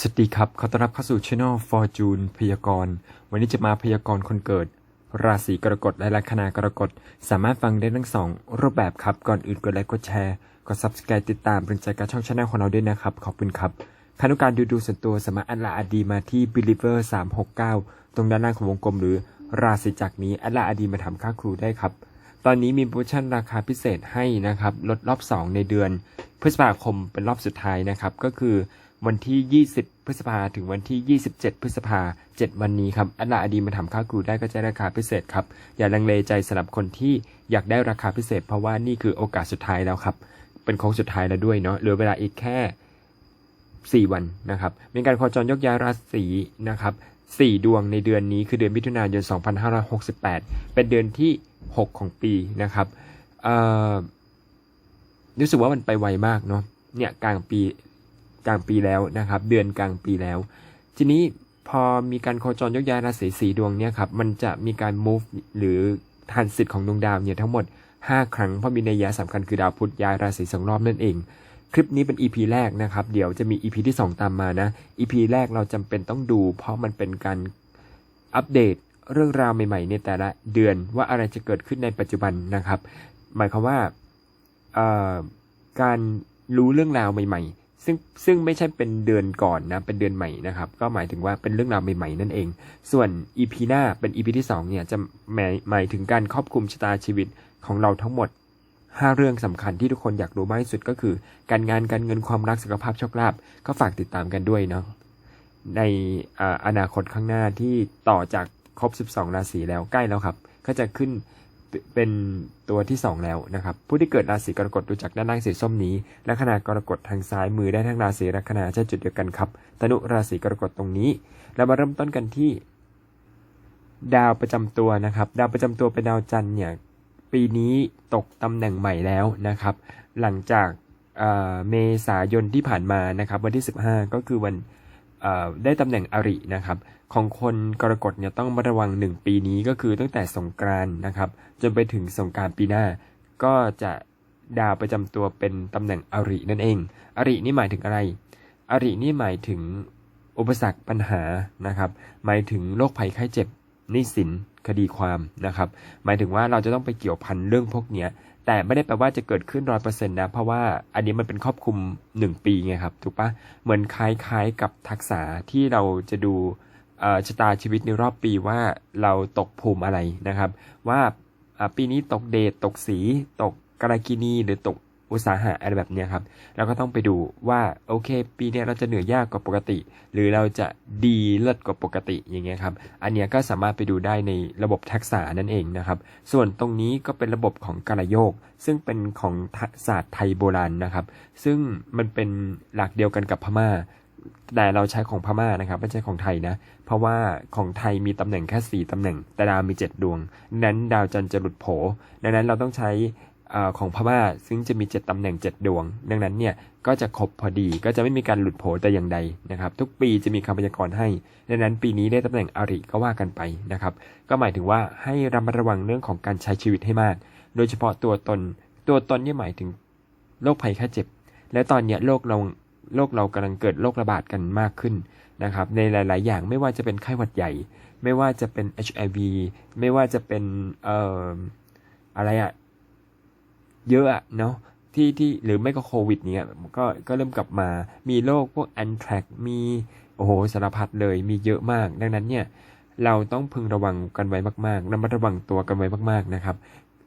สวัสดีครับ ขอต้อนรับเข้าสู่ช่อง Fortune พยากรณ์ วันนี้จะมาพยากรณ์คนเกิด ราศีกรกฎและลัคนากรกฎ สามารถฟังได้ทั้งสองรูปแบบครับ ก่อนอื่นกดไลค์กดแชร์ กด Subscribe ติดตามเป็นใจกับช่องช anel ของเราด้วยนะครับ ขอบคุณครับครต้การดูดูส่วนตัวสามารถอัลลาอดีมาที่ Believer 369 ตรงด้านล่างของวงกลม หรือราศีจักรนี้อัลลาอดีมาทำค่าครูได้ครับ ตอนนี้มีโปรโมชั่นราคาพิเศษให้นะครับ ลดรอบ 2 ในเดือน พฤษภาคมเป็นรอบสุดท้ายนะครับ ก็คือ วันที่ 20 พฤษภาถึงวันที่ 27 พฤษภา7วันนี้ครับอัลาอดีมาทำค่าครูได้ก็จะราคาพิเศษครับ อย่าลังเลใจสำหรับคนที่อยากได้ราคาพิเศษ เพราะว่านี่คือโอกาสสุดท้ายแล้วครับ เป็นโค้งสุดท้ายแล้วด้วยเนาะเหลือเวลาอีกแค่ 4 วันนะครับมีการโคจรยกย้ายราศีนะครับ4 ดวงในเดือนนี้คือเดือนมิถุนายน 2568 เป็นเดือนที่ 6 ของปีนะครับอ่อรู้สึกว่ามันไปไวมากเนาะเนี่ยกลางปี กลางปีแล้วนะครับ เดือนกลางปีแล้ว ทีนี้พอมีการโคจรยกย้ายราศีสีดวงเนี่ยครับมันจะมีการ move หรือทันสิทธิ์ของดวงดาวเนี่ยทั้งหมด 5 ครั้งเพราะมีนัยยะสำคัญคือดาวพุธย้ายราศีสองรอบนั่นเอง คลิปนี้เป็น EP แรกนะครับ เดี๋ยวจะมี EP ที่ 2 ตามมานะ EP แรกเราจำเป็นต้องดู เพราะมันเป็นการอัปเดตเรื่องราวใหม่ๆ ในแต่ละเดือนว่าอะไรจะเกิดขึ้นในปัจจุบันนะครับ หมายความว่าการรู้เรื่องราวใหม่ ๆ ซึ่งซึ่งไม่ใช่เป็นเดือนก่อนนะเป็นเดือนใหม่นะครับ ก็หมายถึงว่าเป็นเรื่องราวใหม่ๆนั่นเอง ส่วน EP หน้าเป็น EP ที่2เนี่ยจะหมายหมายถึงการครอบคลุมชะตาชีวิตของเราทั้งหมด 5 เรื่องสำคัญที่ทุกคนอยากรู้มากที่สุดก็คือ การงานการเงินความรักสุขภาพโชคลาภก็ฝากติดตามกันด้วยเนาะในอ่าอนาคตข้างหน้าที่ต่อจากครบ 12 ราศีแล้วใกล้แล้วครับ ก็จะขึ้น เป็นตัวที่ 2 แล้วนะครับ ผู้ที่เกิดราศีกรกฎดูจากด้านล่างสีส้มนี้ละขนากรกฎทางซ้ายมือได้ทั้งราศีละขนาดใช่จุดเดียวกันครับตนุราศีกรกฎตรงนี้ เรามาเริ่มต้นกันที่ ดาวประจำตัวนะครับ ดาวประจำตัวเป็นดาวจันทร์เนี่ยปีนี้ตกตำแหน่งใหม่แล้วนะครับ หลังจากเเมษายนที่ผ่านมานะครับ วันที่ 15 ก็คือวัน ได้ตำแหน่งอรินะครับ ของคนกรกฎเนี่ยต้องระวัง 1 ปีนี้ก็คือตั้งแต่สงกรานนะครับจนไปถึงสงการปีหน้า ก็จะดาวประจำตัวเป็นตำแหน่งอรินั่นเอง อรินี่หมายถึงอะไร อรินี่หมายถึงอุปสรรคปัญหานะครับ หมายถึงโรคภัยไข้เจ็บหนี้สินคดีความนะครับ หมายถึงว่าเราจะต้องไปเกี่ยวพันเรื่องพวกเนี้ย แต่ไม่ได้แปลว่าจะเกิดขึ้นร้อยเปอร์เซ็นต์นะ เพราะว่าอันนี้มันเป็นครอบคลุมหนึ่งปีไงครับ ถูกปะเหมือนคล้ายๆกับทักษะที่เราจะดูชะตาชีวิตในรอบปีว่าเราตกภูมิอะไรนะครับ ว่าปีนี้ตกเดทตกสี ตกกรกินีหรือตก อุตสาหะอะไรแบบนี้ครับเราก็ต้องไปดูว่าโอเค ปีนี้เราจะเหนื่อยยากกว่าปกติ หรือเราจะดีเลิศกว่าปกติอย่างเงี้ยครับอันเนี้ยก็สามารถไปดูได้ในระบบทักษะนั่นเองนะครับส่วนตรงนี้ก็เป็นระบบของกาลโยก ซึ่งเป็นของศาสตร์ไทยโบราณนะครับ ซึ่งมันเป็นหลักเดียวกันกับพม่าแต่เราใช้ของพม่านะครับไม่ใช่ของไทยนะ เพราะว่าของไทยมีตำแหน่งแค่สี่ตำแหน่ง แต่ดาวมีเจ็ดดวง นั้นดาวจันทร์จะหลุดโผดังนั้นเราต้องใช้ ของพม่าซึ่งจะมี 7 ตำแหน่ง 7 ดวง ดังนั้นเนี่ยก็จะครบพอดีก็จะไม่มีการหลุดโผแต่อย่างใดนะครับ ทุกปีจะมีคำพยากรณ์ให้ ดังนั้นปีนี้ได้ตำแหน่งอริก็ว่ากันไปนะครับ ก็หมายถึงว่าให้ระมัดระวังเรื่องของการใช้ชีวิตให้มาก โดยเฉพาะตัวตน ตัวตนนี่หมายถึงโรคภัยแค่เจ็บ และตอนเนี้ยโลกเราโลกเรากำลังเกิดโรคระบาดกันมากขึ้นนะครับ ในหลาย ๆ อย่างไม่ว่าจะเป็นไข้หวัดใหญ่ ไม่ว่าจะเป็น HIV ไม่ว่าจะเป็นเอ่ออะไรอะ เยอะอะเนาะที่ที่หรือไม่ก็โควิดเนี้ยก็ก็เริ่มกลับมา มีโรคพวกแอนแทรกมีโอ้โหสารพัดเลยมีเยอะมาก ดังนั้นเนี่ยเราต้องพึงระวังกันไว้มากๆระมัดระวังตัวกันไว้มาก ๆนะครับ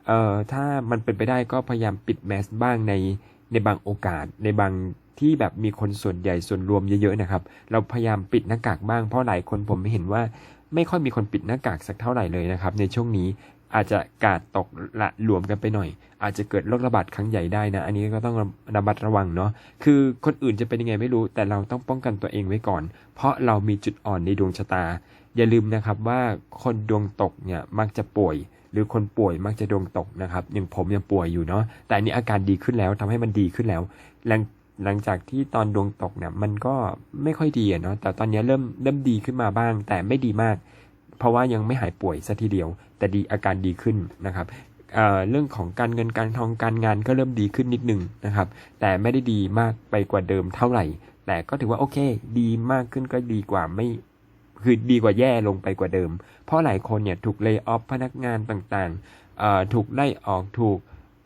เอ่อถ้ามันเป็นไปได้ก็พยายามปิดแมสบ้างในในบางโอกาสในบางที่แบบมีคนส่วนใหญ่ส่วนรวมเยอะๆนะครับ เราพยายามปิดหน้ากากบ้างเพราะหลายคนผมเห็นว่าไม่ค่อยมีคนปิดหน้ากากสักเท่าไหร่เลยนะครับ ในช่วงนี้ อาจจะกาดตกละหลวมกันไปหน่อย อาจจะเกิดโรคระบาดครั้งใหญ่ได้นะ อันนี้ก็ต้องระมัดระวังเนาะคือคนอื่นจะเป็นยังไงไม่รู้แต่เราต้องป้องกันตัวเองไว้ก่อน เพราะเรามีจุดอ่อนในดวงชะตา อย่าลืมนะครับว่าคนดวงตกเนี่ยมักจะป่วย หรือคนป่วยมักจะดวงตกนะครับอย่างผมยังป่วยอยู่เนาะแต่อันนี้อาการดีขึ้นแล้วทำให้มันดีขึ้นแล้วหลังหลังจากที่ตอนดวงตกเนี่ยมันก็ไม่ค่อยดีเนาะแต่ตอนนี้เริ่มเริ่มดีขึ้นมาบ้าง แต่ไม่ดีมาก เพราะว่ายังไม่หายป่วยซะทีเดียว แต่ดีอาการดีขึ้นนะครับเเรื่องของการเงินการทองการงานก็เริ่มดีขึ้นนิดนึงนะครับ แต่ไม่ได้ดีมากไปกว่าเดิมเท่าไหร่ แต่ก็ถือว่าโอเค ดีมากขึ้นก็ดีกว่าไม่คือดีกว่าแย่ลงไปกว่าเดิม เพราะหลายคนเนี่ยถูกเลิกอ f พนักงานต่างๆถูกไล่ออกถูก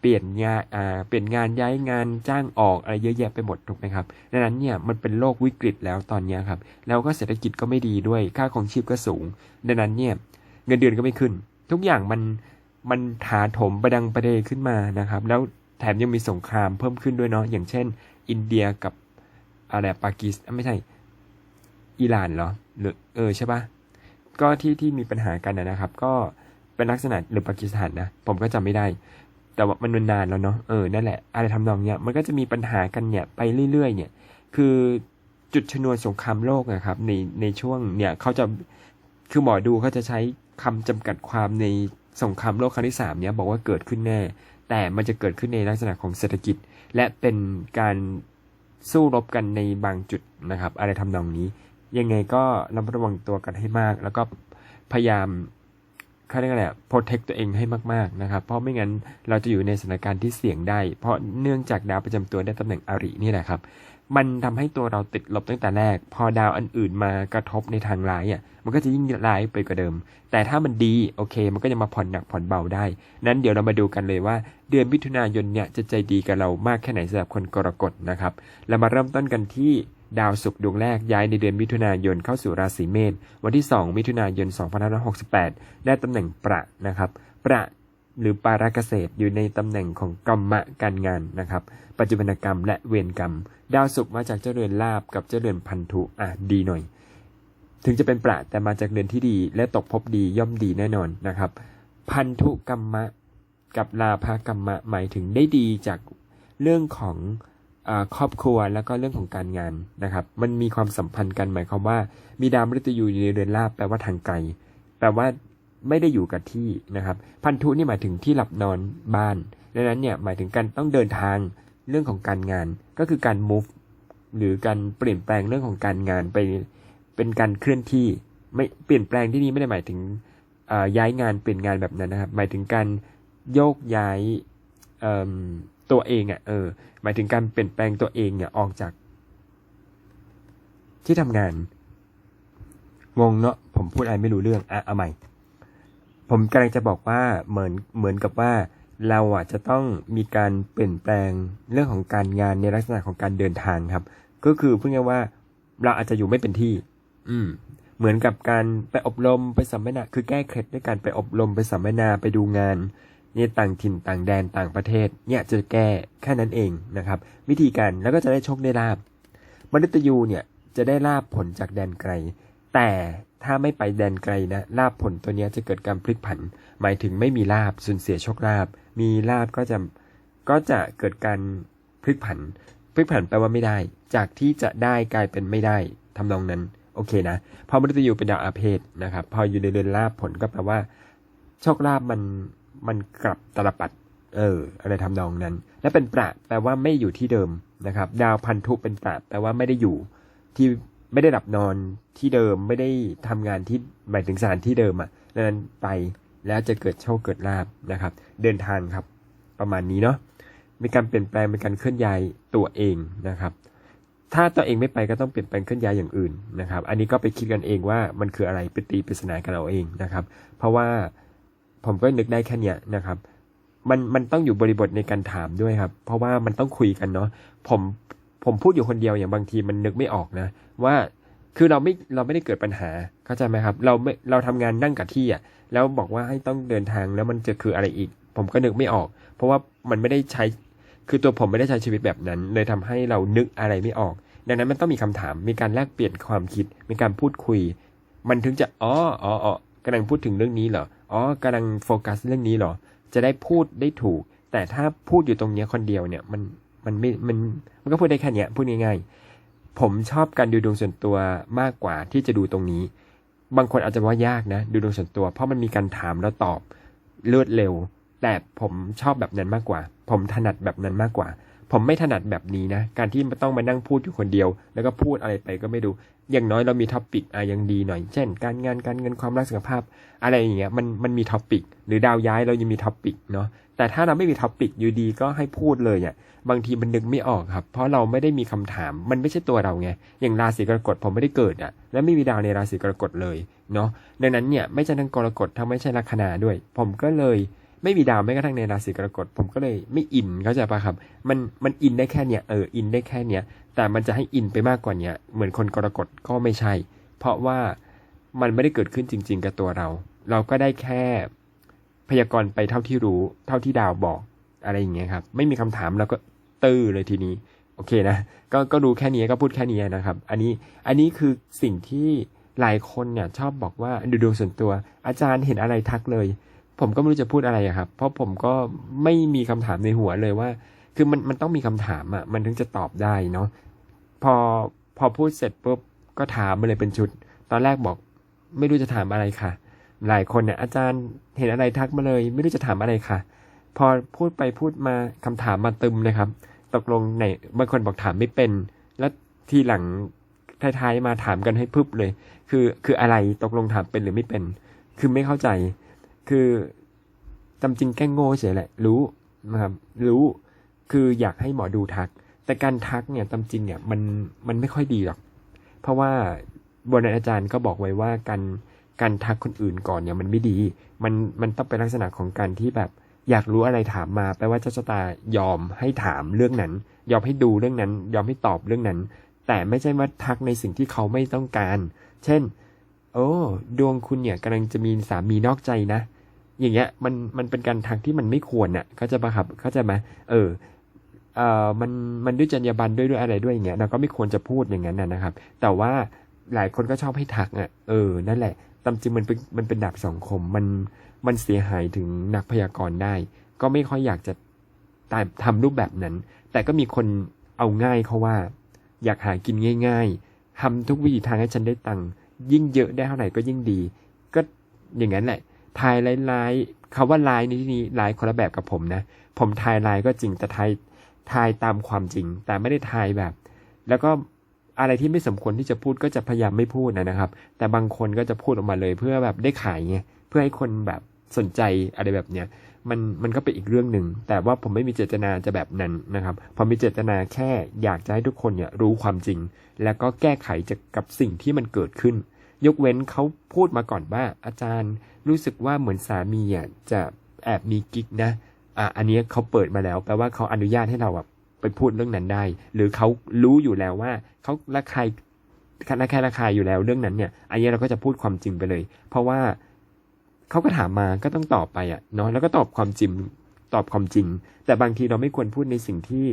ปลี่ยนงานอ่าเปลี่ยนงานย้ายงานจ้างออกอะไรเยอะแยะไปหมดถูกไหมครับดังนั้นเนี่ยมันเป็นโลกวิกฤตแล้วตอนนี้ครับแล้วก็เศรษฐกิจก็ไม่ดีด้วยค่าของชีพก็สูง ดังนั้นเนี่ยเงินเดือนก็ไม่ขึ้น ทุกอย่างมันมันถาถมประดังประเดขึ้นมานะครับ แล้วแถมยังมีสงครามเพิ่มขึ้นด้วยเนาะอย่างเช่น อินเดียกับอะไรปากีสไม่ใช่อิหร่านเหรอหรือเออใช่ปะก็ที่ที่มีปัญหากันนะครับ ก็เป็นลักษณะหรือปากีสถานนะผมก็จำไม่ได้ แต่ว่ามันนานแล้วเนาะเออนั่นแหละอะไรทำนองเนี้ยมันก็จะมีปัญหากันเนี่ยไปเรื่อยๆ เนี่ย คือจุดชนวนสงครามโลกนะครับในในช่วงเนี่ยเขาจะคือหมอดูเขาจะใช้คำจำกัดความในสงครามโลกครั้งที่สามเนี่ยบอกว่าเกิดขึ้นแน่ แต่มันจะเกิดขึ้นในลักษณะของเศรษฐกิจ และเป็นการสู้รบกันในบางจุดนะครับ อะไรทำนองนี้ ยังไงก็ระมัดระวังตัวกันให้มาก แล้วก็พยายาม เขาเรียกอะไรอะ protect ตัวเองให้มากๆนะครับ เพราะไม่งั้นเราจะอยู่ในสถานการณ์ที่เสี่ยงได้ เพราะเนื่องจากดาวประจำตัวได้ตำแหน่งอรินี่แหละครับ มันทำให้ตัวเราติดลบตั้งแต่แรก พอดาวอันอื่นมากระทบในทางร้ายอะ มันก็จะยิ่งร้ายไปกว่าเดิม แต่ถ้ามันดีโอเค มันก็จะมาผ่อนหนักผ่อนเบาได้ นั้นเดี๋ยวเรามาดูกันเลยว่า เดือนมิถุนายนเนี่ยจะใจดีกับเรามากแค่ไหนสำหรับคนกรกฎนะครับ เรามาเริ่มต้นกันที่ ดาวศุกร์ดวงแรกย้ายในเดือนมิถุนายนเข้าสู่ราศีเมษวันที่ 2 มิถุนายน 2568 ได้ตำแหน่งประนะครับ ประหรือปาราเกษตรอยู่ในตำแหน่งของกรรมะการงานนะครับ ปัจจุบันกรรมและเวรกรรม ดาวศุกร์มาจากเจ้าเรือนลาบกับเจ้าเรือนพันธุอะดีหน่อย ถึงจะเป็นประแต่มาจากเรือนที่ดีและตกภพดีย่อมดีแน่นอนนะครับ พันธุกรรมะ กับลาภกรรมะหมายถึงได้ดีจากเรื่องของ ครอบครัวแล้วก็เรื่องของการงานนะครับ มันมีความสัมพันธ์กันหมายความว่า มีดาวมฤตยูอยู่ในเรือนลาบแปลว่าทางไกลแปลว่าไม่ได้อยู่กับที่นะครับ พันธุนี่หมายถึงที่หลับนอนบ้านดังนั้นเนี่ยหมายถึงการต้องเดินทางเรื่องของการงาน ก็คือการ move หรือการเปลี่ยนแปลงเรื่องของการงานไปเป็นการเคลื่อนที่ไม่เปลี่ยนแปลงที่นี่ไม่ได้หมายถึงย้ายงานเปลี่ยนงานแบบนั้นนะครับ หมายถึงการโยกย้ายอ ตัวเองอะเออหมายถึงการเปลี่ยนแปลงตัวเองเนี่ยออกจาก ที่ทำงานงงเนาะผมพูดอะไรไม่รู้เรื่องอะเอาใหม่ ผมกำลังจะบอกว่าเหมือนเหมือนกับว่าเราอะจะต้องมีการเปลี่ยนแปลงเรื่องของการงานในลักษณะของการเดินทางครับ ก็คือพูดง่ายว่าเราอาจจะอยู่ไม่เป็นที่ อืม เหมือนกับการไปอบรมไปสัมมนา คือแก้เคล็ดด้วยการไปอบรมไปสัมมนาไปดูงาน เนี่ยต่างถิ่นต่างแดนต่างประเทศเนี่ยจะแก้แค่นั้นเองนะครับ วิธีการแล้วก็จะได้โชคได้ลาบมนุษยูเนี่ยจะได้ลาบผลจากแดนไกล แต่ถ้าไม่ไปแดนไกลนะลาบผลตัวเนี้ยจะเกิดการพลิกผัน หมายถึงไม่มีลาบสูญเสียโชคลาบ มีลาบก็จะก็จะเกิดการพลิกผัน พลิกผันแปลว่าไม่ได้ จากที่จะได้กลายเป็นไม่ได้ทำนองนั้นโอเคนะเพอมฤตยูเป็นดาวอาเพศนะครับ พออยู่ในเรือนลาบผลก็แปลว่าโชคลาภมัน มันกลับตลปัด เออ อะไรทำนองนั้น และเป็นประแปลว่าไม่อยู่ที่เดิมนะครับ ดาวพันธุเป็นประแปลว่าไม่ได้อยู่ ที่ไม่ได้หลับนอนที่เดิมไม่ได้ทำงานที่หมายถึงสถานที่เดิมอะดังนั้นไปแล้วจะเกิดโชคเกิดลาบนะครับ เดินทางครับ ประมาณนี้เนาะมีการเปลี่ยนแปลงมีการเคลื่อนย้ายตัวเองนะครับ ถ้าตัวเองไม่ไปก็ต้องเปลี่ยนแปลงเคลื่อนย้ายอย่างอื่นนะครับ อันนี้ก็ไปคิดกันเองว่ามันคืออะไรไปตีปริศนากันเอาเองนะครับ เพราะว่า ผมก็นึกได้แค่เนี้ยนะครับ มันมันต้องอยู่บริบทในการถามด้วยครับ เพราะว่ามันต้องคุยกันเนาะผมผมพูดอยู่คนเดียวอย่างบางทีมันนึกไม่ออกนะ ว่าคือเราไม่เราไม่ได้เกิดปัญหาเข้าใจไหมครับ เราไม่เราทำงานนั่งกับที่อะแล้วบอกว่าให้ต้องเดินทางแล้วมันจะคืออะไรอีก ผมก็นึกไม่ออก เพราะว่ามันไม่ได้ใช้คือตัวผมไม่ได้ใช้ชีวิตแบบนั้น เลยทำให้เรานึกอะไรไม่ออก ดังนั้นมันต้องมีคำถามมีการแลกเปลี่ยนความคิด มีการพูดคุย มันถึงจะอ๋ออ๋ออ๋อกำลังพูดถึงเรื่องนี้เหรอ อ๋อกำลังโฟกัสเรื่องนี้หรอ จะได้พูดได้ถูก แต่ถ้าพูดอยู่ตรงเนี้ยคนเดียวเนี่ยมันมันไม่มันมันก็พูดได้แค่เนี้ยพูดง่ายๆผมชอบการดูดวงส่วนตัวมากกว่าที่จะดูตรงนี้ บางคนอาจจะว่ายากนะ ดูดวงส่วนตัว เพราะมันมีการถามแล้วตอบรวดเร็ว แต่ผมชอบแบบนั้นมากกว่า ผมถนัดแบบนั้นมากกว่า ผมไม่ถนัดแบบนี้นะ การที่ต้องมานั่งพูดอยู่คนเดียว แล้วก็พูดอะไรไปก็ไม่ดู อย่างน้อยเรามีท็อปิกอะยังดีหน่อย เช่น การงานการเงินความรักสุขภาพ อะไรอย่างเงี้ยมันมันมีท็อปิกหรือดาวย้ายเรายังมีท็อปิกเนาะแต่ถ้าเราไม่มีท็อปิกอยู่ดีก็ให้พูดเลยเนี่ยบางทีมันนึกไม่ออกครับ เพราะเราไม่ได้มีคำถามมันไม่ใช่ตัวเราไงอย่างราศีกรกฎผมไม่ได้เกิดอะ และไม่มีดาวในราศีกรกฎเลยเนาะดังนั้นเนี่ยไม่ใช่ทั้งกรกฎทั้งไม่ใช่ลัคนาด้วย ผมก็เลย ไม่มีดาวแม้กระทั่งในราศีกรกฎผมก็เลยไม่อินเข้าใจปะครับ มันมันอินได้แค่เนี้ยเอออินได้แค่เนี้ยแต่มันจะให้อินไปมากกว่าเนี้ยเหมือนคนกรกฎก็ไม่ใช่ เพราะว่ามันไม่ได้เกิดขึ้นจริง ๆ กับตัวเรา เราก็ได้แค่พยากรณ์ไปเท่าที่รู้ เท่าที่ดาวบอกอะไรอย่างเงี้ยครับ ไม่มีคำถามเราก็ตื้อเลยทีนี้ โอเคนะก็ก็รู้แค่นี้ก็พูดแค่นี้นะครับ อันนี้อันนี้คือสิ่งที่หลายคนเนี่ยชอบบอกว่าดูดวงส่วนตัว อาจารย์เห็นอะไรทักเลย ผมก็ไม่รู้จะพูดอะไรครับ เพราะผมก็ไม่มีคำถามในหัวเลยว่า คือมันมันต้องมีคำถามอะมันถึงจะตอบได้เนาะพอพอพูดเสร็จปุ๊บก็ถามมาเลยเป็นชุด ตอนแรกบอกไม่รู้จะถามอะไรค่ะ หลายคนเนี่ยอาจารย์เห็นอะไรทักมาเลย ไม่รู้จะถามอะไรค่ะ พอพูดไปพูดมาคำถามมาตึมเลยครับ ตกลงไหนบางคนบอกถามไม่เป็น แล้วทีหลังท้ายๆมาถามกันให้พึบเลย คือคืออะไรตกลงถามเป็นหรือไม่เป็น คือไม่เข้าใจ คือจำจริงแกล้งโง่เฉยแหละ รู้นะครับ รู้คืออยากให้หมอดูทัก แต่การทักเนี่ยตามจริงเนี่ยมันมันไม่ค่อยดีหรอก เพราะว่าบนอาจารย์ก็บอกไว้ว่าการการทักคนอื่นก่อนเนี่ยมันไม่ดี มันมันต้องเป็นลักษณะของการที่แบบอยากรู้อะไรถามมาแปลว่าเจ้าชะตายอมให้ถามเรื่องนั้น ยอมให้ดูเรื่องนั้น ยอมให้ตอบเรื่องนั้น แต่ไม่ใช่ว่าทักในสิ่งที่เขาไม่ต้องการ เช่น โอ้ ดวงคุณเนี่ยกำลังจะมีสามีนอกใจนะ อย่างเงี้ยมันมันเป็นการทักที่มันไม่ควรน่ะเขาจะปะครับเขาจะไหมเออเอ่อมันมันด้วยจรรยาบรรณด้วยด้วยอะไรด้วยอย่างเงี้ยเราก็ไม่ควรจะพูดอย่างนั้นนะนะครับ แต่ว่าหลายคนก็ชอบให้ทักอะเออนั่นแหละตามจริงมันเป็นมันเป็นดาบสองคมมันมันเสียหายถึงนักพยากรณ์ได้ ก็ไม่ค่อยอยากจะตามทำรูปแบบนั้น แต่ก็มีคนเอาง่ายเขาว่า อยากหากินง่าย ๆทำทุกวิถีทางให้ฉันได้ตังค์ยิ่งเยอะได้เท่าไหร่ก็ยิ่งดี ก็อย่างนั้นแหละ ทายไลายๆคาว่าไลายในที่นี้ไลายคนละแบบกับผมนะ ผมทายไลายก็จริงแต่ทายทายตามความจริง แต่ไม่ได้ทายแบบ แล้วก็อะไรที่ไม่สมควรที่จะพูดก็จะพยายามไม่พูดนะนะครับ แต่บางคนก็จะพูดออกมาเลยเพื่อแบบได้ขายไงเพื่อให้คนแบบสนใจอะไรแบบเนี้ยมันมันก็เป็นอีกเรื่องหนึ่ง แต่ว่าผมไม่มีเจตนาจะแบบนั้นนะครับผมมีเจตนาแค่อยากจะให้ทุกคนเนี่ยรู้ความจริง แล้วก็แก้ไขจากกับสิ่งที่มันเกิดขึ้น ยกเว้นเขาพูดมาก่อนว่าอาจารย์ รู้สึกว่าเหมือนสามีอะจะแอบมีกิ๊กนะ อะอันนี้เขาเปิดมาแล้วแปลว่าเขาอนุญาตให้เราแบบไปพูดเรื่องนั้นได้ หรือเขารู้อยู่แล้วว่าเขาระคายระแค่ระคายอยู่แล้วเรื่องนั้นเนี่ย อันนี้เราก็จะพูดความจริงไปเลย เพราะว่าเขาก็ถามมาก็ต้องตอบไปอะเนาะแล้วก็ตอบความจริงตอบความจริง แต่บางทีเราไม่ควรพูดในสิ่งที่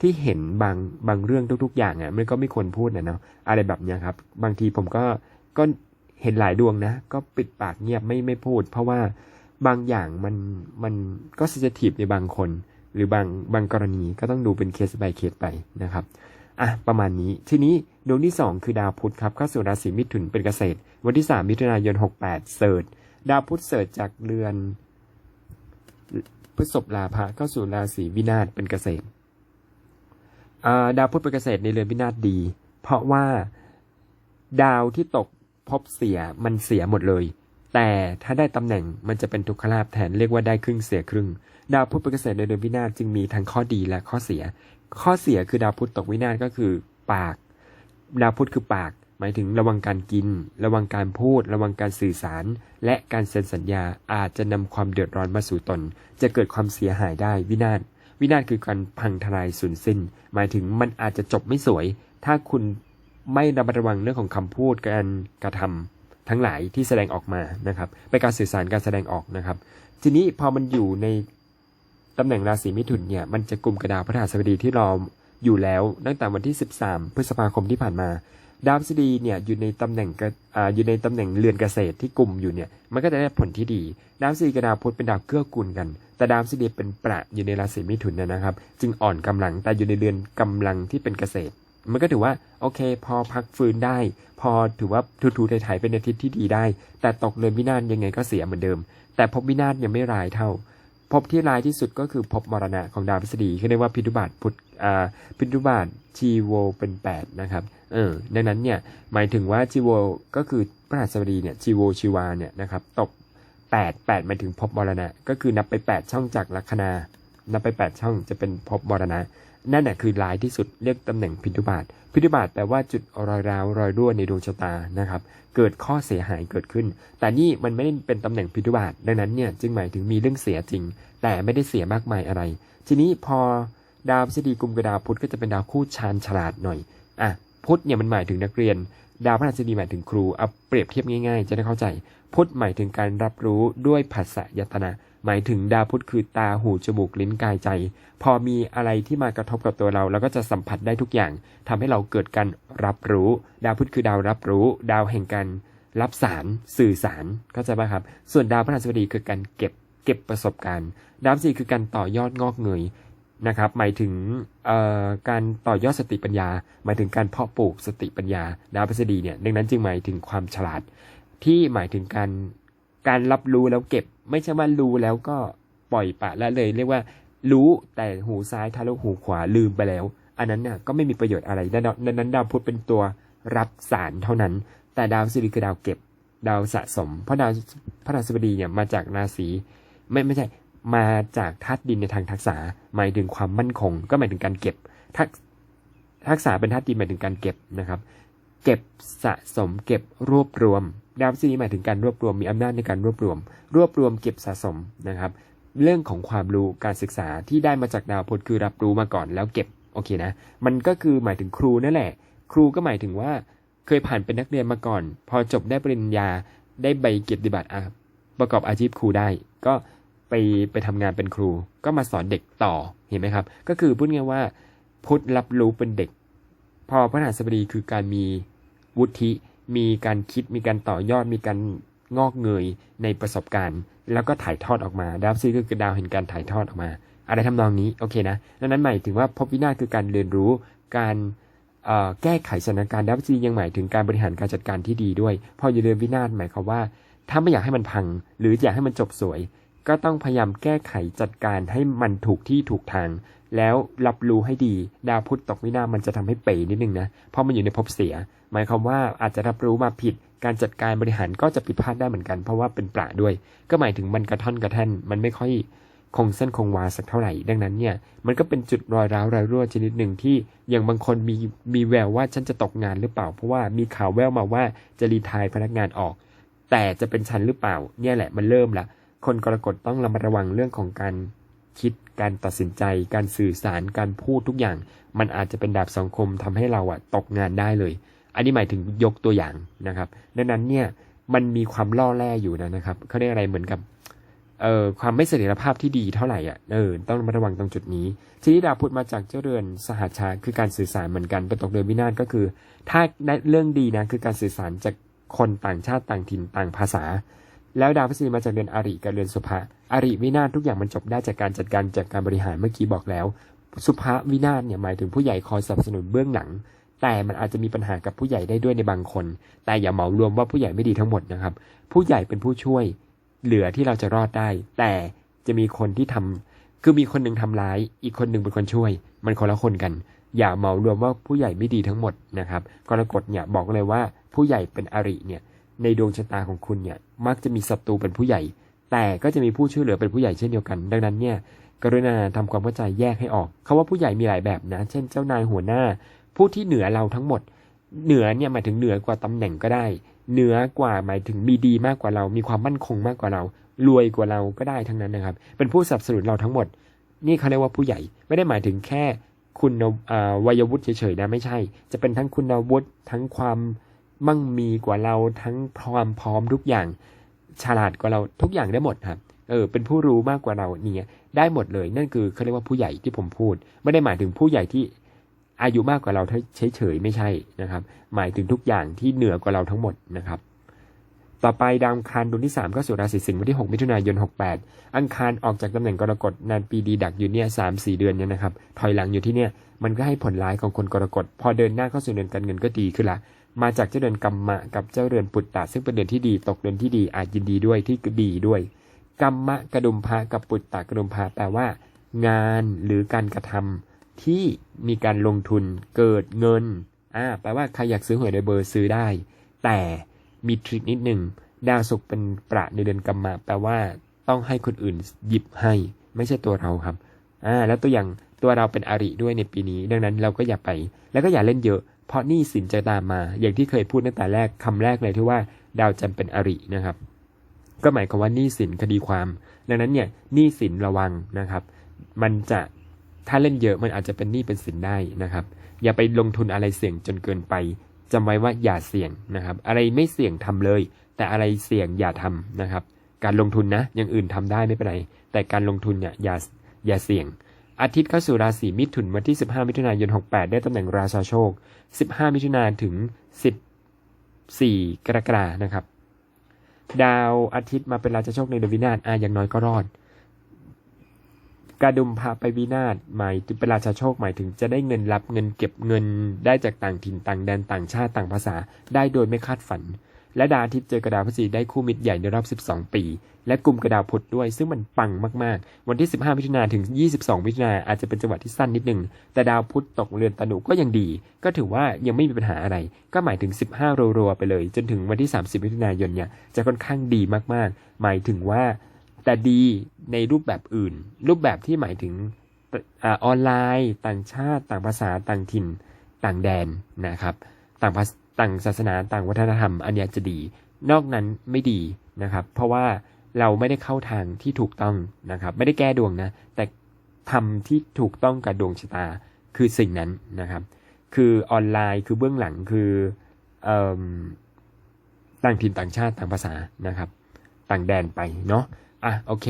ที่เห็นบางบางเรื่องทุก ๆ อย่างอะมันก็ไม่ควรพูดนะเนาะอะไรแบบเนี้ยครับ บางทีผมก็ก็ เห็นหลายดวงนะ ก็ปิดปากเงียบไม่ไม่พูด เพราะว่าบางอย่างมันมันก็เซนซิทีฟในบางคน หรือบางบางกรณีก็ต้องดูเป็นเคส by เคสไปนะครับอะประมาณนี้ทีนี้ดวงที่ 2 คือดาวพุธครับเข้าสู่ราศีมิถุนเป็นเกษตร วันที่ 3 มิถุนายน 68 เสิร์ชดาวพุธเสิร์ชจากเรือนพฤษภลาภะเข้าสู่ราศีวินาศเป็นเกษตรดาวพุธเป็นเกษตรในเรือนวินาศดี เพราะว่าดาวที่ตก พบเสียมันเสียหมดเลย แต่ถ้าได้ตำแหน่งมันจะเป็นทุกขลาภแทนเรียกว่าได้ครึ่งเสียครึ่ง ดาวพุธเป็นเกษตรในเดือนวินาศจึงมีทั้งข้อดีและข้อเสีย ข้อเสียคือดาวพุธตกวินาศก็คือปาก ดาวพุธคือปาก หมายถึงระวังการกิน ระวังการพูด ระวังการสื่อสาร และการเซ็นสัญญาอาจจะนำความเดือดร้อนมาสู่ตน จะเกิดความเสียหายได้วินาศวินาศคือการพังทลายสูญสิ้น หมายถึงมันอาจจะจบไม่สวย ถ้าคุณ ไม่ระมัดระวังเรื่องของคำพูดการกระทำทั้งหลายที่แสดงออกมานะครับเป็นการสื่อสารการแสดงออกนะครับ ทีนี้พอมันอยู่ในตำแหน่งราศีมิถุนเนี่ยมันจะกลุ่มกระดาวพระราสบดีที่รออยู่แล้วตั้งแต่วันที่ 13 พฤษภาคมที่ผ่านมา ดาวพฤษฎีเนี่ยอยู่ในตำแหน่งอ่าอยู่ในตำแหน่งเรือนเกษตรที่กลุ่มอยู่เนี่ยมันก็จะได้ผลที่ดี ดาวพฤษฎีกับดาวพุธเป็นดาวเกื้อกูลกัน แต่ดาวพฤษฎีเป็นประอยู่ในราศีมิถุนนะครับ จึงอ่อนกำลังแต่อยู่ในเรือนกำลังที่เป็นเกษตร มันก็ถือว่าโอเค พอพักฟื้นได้ พอถือว่าทูๆไถ่ๆเป็นอาทิตย์ที่ดีได้ แต่ตกเรือนวินาศยังไงก็เสียเหมือนเดิม แต่พบวินาศยังไม่ร้ายเท่า พบที่ร้ายที่สุดก็คือพบมรณะของดาวพฤษฎีคือเรียกว่าพิทุบาทพุทธอ่าพิทุบาทชีโวเป็นแปดนะครับเออดังนั้นเนี่ยหมายถึงว่าชีโวก็คือพระหัสบดีเนี่ยชีโวชีวาเนี่ยนะครับตกแปดแปดหมายถึงภพมรณะ ก็คือนับไปแปดช่องจากลัคนานับไปแปดช่องจะเป็นภพมรณะ นั่นแหะคือลายที่สุดเรียกตำแหน่งพิทุบาทพิทุบาทแปลว่าจุดรอยร้าวรอยรั่วในดวงชะตานะครับ เกิดข้อเสียหายเกิดขึ้น แต่นี่มันไม่ได้เป็นตำแหน่งพิทุบาทดังนั้นเนี่ยจึงหมายถึงมีเรื่องเสียจริง แต่ไม่ได้เสียมากมายอะไร ทีนี้พอดาวพฤษฎีกุมกับดาวพุธก็จะเป็นดาวคู่ชานฉลาดหน่อยอะพุธเนี่ยมันหมายถึงนักเรียน ดาวพฤหัสบดีหมายถึงครูเอาเปรียบเทียบง่าย ๆ จะได้เข้าใจ พุธหมายถึงการรับรู้ด้วยภาษายตนะ หมายถึงดาวพุธคือตาหูจมูกลิ้นกายใจ พอมีอะไรที่มากระทบกับตัวเราเราก็จะสัมผัสได้ทุกอย่างทำให้เราเกิดการรับรู้ ดาวพุธคือดาวรับรู้ ดาวแห่งการรับสารสื่อสารเข้าใจไหมครับ ส่วนดาวพฤหัสบดีคือการเก็บเก็บประสบการณ์ ดาวสบดีคือการต่อยอดงอกเงยนะครับหมายถึงการต่อยอดสติปัญญา หมายถึงการเพาะปลูกสติปัญญา ดาวพฤหัสบดีเนี่ยดังนั้นจึงหมายถึงความฉลาด ที่หมายถึงการการรับรู้แล้วเก็บ ไม่ใช่ว่ารู้แล้วก็ปล่อยปะละเลย เรียกว่ารู้แต่หูซ้ายทะลุหูขวาลืมไปแล้ว อันนั้นน่ะก็ไม่มีประโยชน์อะไรดังนั้นดาวพุธเป็นตัวรับสารเท่านั้น แต่ดาวสบดีคือดาวเก็บ ดาวสะสม เพราะดาวพระราศีบดีเนี่ยมาจากราศีไม่ไม่ใช่มาจากธาตุดินในทางทักษะหมายถึงความมั่นคง ก็หมายถึงการเก็บทักทักษะเป็นธาตุดินหมายถึงการเก็บนะครับ เก็บสะสมเก็บรวบรวม ดาวพฤหัสหมายถึงการรวบรวมมีอำนาจในการรวบรวม รวบรวมเก็บสะสมนะครับ เรื่องของความรู้การศึกษาที่ได้มาจากดาวพุธคือรับรู้มาก่อนแล้วเก็บโอเคนะ มันก็คือหมายถึงครูนั่นแหละ ครูก็หมายถึงว่าเคยผ่านเป็นนักเรียนมาก่อน พอจบได้ปริญญาได้ใบเกียรติบัตรประกอบอาชีพครูได้ ก็ไปไปทำงานเป็นครู ก็มาสอนเด็กต่อเห็นไหมครับ ก็คือพูดง่ายว่าพุทธรับรู้เป็นเด็ก พอพระหัสบดีคือการมีวุฒิ มีการคิดมีการต่อยอดมีการงอกเงยในประสบการณ์ แล้วก็ถ่ายทอดออกมาดาวซีก็คือดาวเห็นการถ่ายทอดออกมา อะไรทำนองนี้โอเคนะดังนั้นหมายถึงว่าพบวินาศคือการเรียนรู้การแก้ไขสถานการณ์ดาวซียังหมายถึงการบริหารการจัดการที่ดีด้วย พออยู่เรียนวินาศหมายความว่า ถ้าไม่อยากให้มันพัง หรืออยากให้มันจบสวย ก็ต้องพยายามแก้ไขจัดการให้มันถูกที่ถูกทาง แล้วรับรู้ให้ดี ดาวพุธตกวินามันจะทำให้เป๋นิดนึงนะ เพราะมันอยู่ในภพเสีย หมายความว่าอาจจะรับรู้มาผิด การจัดการบริหารก็จะผิดพลาดได้เหมือนกัน เพราะว่าเป็นปลาด้วย ก็หมายถึงมันกระท่อนกระแท่น มันไม่ค่อยคงเส้นคงวาสักเท่าไหร่ ดังนั้นเนี่ย มันก็เป็นจุดรอยร้าวรายรั่วชนิดหนึ่งที่ อย่างบางคนมีมีแววว่าฉันจะตกงานหรือเปล่า เพราะว่ามีข่าวแววมาว่าจะรีทายพนักงานออก แต่จะเป็นฉันหรือเปล่า เนี่ยแหละมันเริ่มละ คนกรกฎต้องระมัดระวังเรื่องของการ คิด การตัดสินใจ การสื่อสาร การพูดทุกอย่าง มันอาจจะเป็นดาบสังคมทำให้เราอะตกงานได้เลย อันนี้หมายถึงยกตัวอย่างนะครับ ดังนั้นเนี่ยมันมีความล่อแร่อยู่นะนะครับเขาเรียกอะไรเหมือนกับเอ่อความไม่เสถียรภาพที่ดีเท่าไหร่อะเออต้องระมัดระวังตรงจุดนี้ทีนี้ดาวพุธมาจากเจ้าเรือนสหัชชาคือการสื่อสารเหมือนกันเป็นตกเดือนวินาศก็คือ ถ้าเรื่องดีนะคือการสื่อสารจากคนต่างชาติต่างถิ่นต่างภาษา แล้วดาวพฤษฎีมาจากเรือนอาริกับเรือนสุภะอาริวินาศทุกอย่างมันจบได้จากการจัดการจากการบริหารเมื่อกี้บอกแล้ว สุภะวินาศเนี่ยหมายถึงผู้ใหญ่คอยสนับสนุนเบื้องหลัง แต่มันอาจจะมีปัญหากับผู้ใหญ่ได้ด้วยในบางคน แต่อย่าเหมารวมว่าผู้ใหญ่ไม่ดีทั้งหมดนะครับ ผู้ใหญ่เป็นผู้ช่วยเหลือที่เราจะรอดได้ แต่จะมีคนที่ทำคือมีคนหนึ่งทำร้าย อีกคนหนึ่งเป็นคนช่วย มันคนละคนกัน อย่าเหมารวมว่าผู้ใหญ่ไม่ดีทั้งหมดนะครับกรกฎเนี่ยบอกเลยว่าผู้ใหญ่เป็นอริเนี่ย ในดวงชะตาของคุณเนี่ยมักจะมีศัตรูเป็นผู้ใหญ่ แต่ก็จะมีผู้ช่วยเหลือเป็นผู้ใหญ่เช่นเดียวกัน ดังนั้นเนี่ยกรุณาทำความเข้าใจแยกให้ออกคาว่าผู้ใหญ่มีหลายแบบนะ เช่นเจ้านายหัวหน้า ผู้ที่เหนือเราทั้งหมด เหนือเนี่ยหมายถึงเหนือกว่าตำแหน่งก็ได้ เหนือกว่าหมายถึงมีดีมากกว่าเรา มีความมั่นคงมากกว่าเรา รวยกว่าเราก็ได้ทั้งนั้นนะครับ เป็นผู้สนับสนุนเราทั้งหมด นี่เขาเรียกว่าผู้ใหญ่ ไม่ได้หมายถึงแค่คุณวัยวุฒิเฉยๆนะไม่ใช่ จะเป็นทั้งคุณวุฒิทั้งความ มั่งมีกว่าเราทั้งความพร้อมทุกอย่างฉลาดกว่าเราทุกอย่างได้หมดครับเออเป็นผู้รู้มากกว่าเราเนี่ยได้หมดเลย นั่นคือเขาเรียกว่าผู้ใหญ่ที่ผมพูด ไม่ได้หมายถึงผู้ใหญ่ที่อายุมากกว่าเราเฉยๆไม่ใช่นะครับ หมายถึงทุกอย่างที่เหนือกว่าเราทั้งหมดนะครับ ต่อไปดาวอังคารดวงที่ 3 ก็สู่ราศีสิงห์วันที่ 6 มิถุนายน 68 อังคารออกจากตำแหน่งกรกฎนานปีดีดักอยู่เนี่ยสามสี่เดือนเนี่ยนะครับ ถอยหลังอยู่ที่เนี่ยมันก็ให้ผลร้ายของคนกรกฎพอเดินหน้าเข้าสู่เดือนการเงินก็ดีขึ้นละ มาจากเจ้าเดือนกรรมะกับเจ้าเดือนปุตตะซึ่งเป็นเดือนที่ดีตกเดือนที่ดีอาจยินดีด้วยที่ดีด้วยกรรมะกระดุมพากับปุตตะกระดุมพาแปลว่า งานหรือการกระทำที่มีการลงทุนเกิดเงินอ่าแปลว่าใครอยากซื้อหวยโดยเบอร์ซื้อได้ แต่มีทริคนิดหนึ่งดาวศุกร์เป็นประในเดือนกัมมะแปลว่าต้องให้คนอื่นหยิบให้ ไม่ใช่ตัวเราครับอ่าแล้วตัวอย่างตัวเราเป็นอริด้วยในปีนี้ ดังนั้นเราก็อย่าไป แล้วก็อย่าเล่นเยอะ เพราะหนี้สินจะตามมา อย่างที่เคยพูดตั้งแต่แรกคำแรกเลยที่ว่าดาวจันทร์เป็นอรินะครับ ก็หมายความว่าหนี้สินคดีความ ดังนั้นเนี่ยหนี้สินระวังนะครับ มันจะถ้าเล่นเยอะมันอาจจะเป็นหนี้เป็นสินได้นะครับ อย่าไปลงทุนอะไรเสี่ยงจนเกินไปจำไว้ว่าอย่าเสี่ยงนะครับ อะไรไม่เสี่ยงทำเลย แต่อะไรเสี่ยงอย่าทำนะครับ การลงทุนนะอย่างอื่นทำได้ไม่เป็นไรแต่การลงทุนเนี่ยอย่าอย่าเสี่ยง อาทิตย์เข้าสู่ราศีมิถุนวันที่ 15 มิถุนายน 68 ได้ตำแหน่งราชาโชค 15 มิถุนายนถึง 14 กรกฎานะครับ ดาวอาทิตย์มาเป็นราชาโชคในเดือนวินาศอะอย่างน้อยก็รอดกระดุมพาไปวินาศหมายถึงเป็นราชาโชคหมายถึงจะได้เงินรับเงินเก็บเงินได้จากต่างถิ่นต่างแดนต่างชาติต่างภาษา ได้โดยไม่คาดฝัน และดาวอาทิตย์เจอกระดาวพฤศจิได้คู่มิตรใหญ่ในรอบ 12 ปี และกลุ่มกระดาวพุธด้วย ซึ่งมันปังมากๆ วันที่ 15 มิถุนาถึง 22 มิถุนาอาจจะเป็นจังหวะที่สั้นนิดนึง แต่ดาวพุธตกเรือนตนุก็ยังดี ก็ถือว่ายังไม่มีปัญหาอะไร ก็หมายถึง 15 รัวๆไปเลย จนถึงวันที่ 30 มิถุนายนเนี่ยจะค่อนข้างดีมากๆ หมายถึงว่า แต่ดีในรูปแบบอื่น รูปแบบที่หมายถึงอออนไลน์ ต่างชาติ ต่างภาษา ต่างถิ่น ต่างแดนนะครับ ต่างภาษา ต่างศาสนาต่างวัฒนธรรม อันนี้จะดี นอกนั้นไม่ดีนะครับ เพราะว่าเราไม่ได้เข้าทางที่ถูกต้องนะครับ ไม่ได้แก้ดวงนะ แต่ทำที่ถูกต้องกับดวงชะตาคือสิ่งนั้นนะครับ คือออนไลน์คือเบื้องหลังคืออต่างถิ่นต่างชาติต่างภาษานะครับ ต่างแดนไปเนาะอะโอเค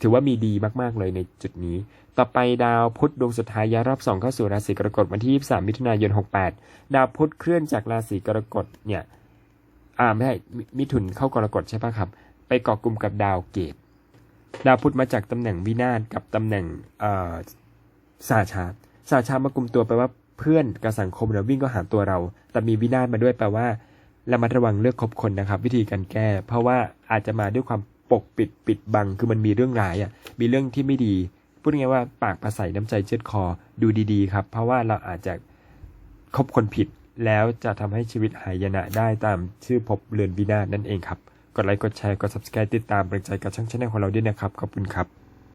ถือว่ามีดีมาก ๆ เลยในจุดนี้ ต่อไปดาวพุธดวงสุดท้ายย้ายรอบสองเข้าสู่ราศีกรกฎวันที่ 23 มิถุนายน 68 ดาวพุธเคลื่อนจากราศีกรกฎเนี่ย อ่าไม่ใช่มิถุนเข้ากรกฎใช่ปะครับ ไปเกาะกลุ่มกับดาวเกต ดาวพุธมาจากตำแหน่งวินาศกับตำแหน่งเอ่อสาชาสาชามากลุ่มตัวแปลว่าเพื่อนกับสังคมเราวิ่งก็หาตัวเรา แต่มีวินาศมาด้วยแปลว่าระมัดระวังเลือกคบคนนะครับ วิธีการแก้ เพราะว่าอาจจะมาด้วยความปกปิดปิดบังคือมันมีเรื่องร้ายอะมีเรื่องที่ไม่ดี พูดง่ายว่าปากประใสน้ำใจเจ็ดคอดูดีๆครับ เพราะว่าเราอาจจะคบคนผิดแล้วจะทำให้ชีวิตหายนะได้ตามชื่อพบเรือนวินาศนั่นเองครับ กดไลค์กดแชร์กด subscribe ติดตามเป็นใจกับช่องชแนลของเราด้วยนะครับ ขอบคุณครับ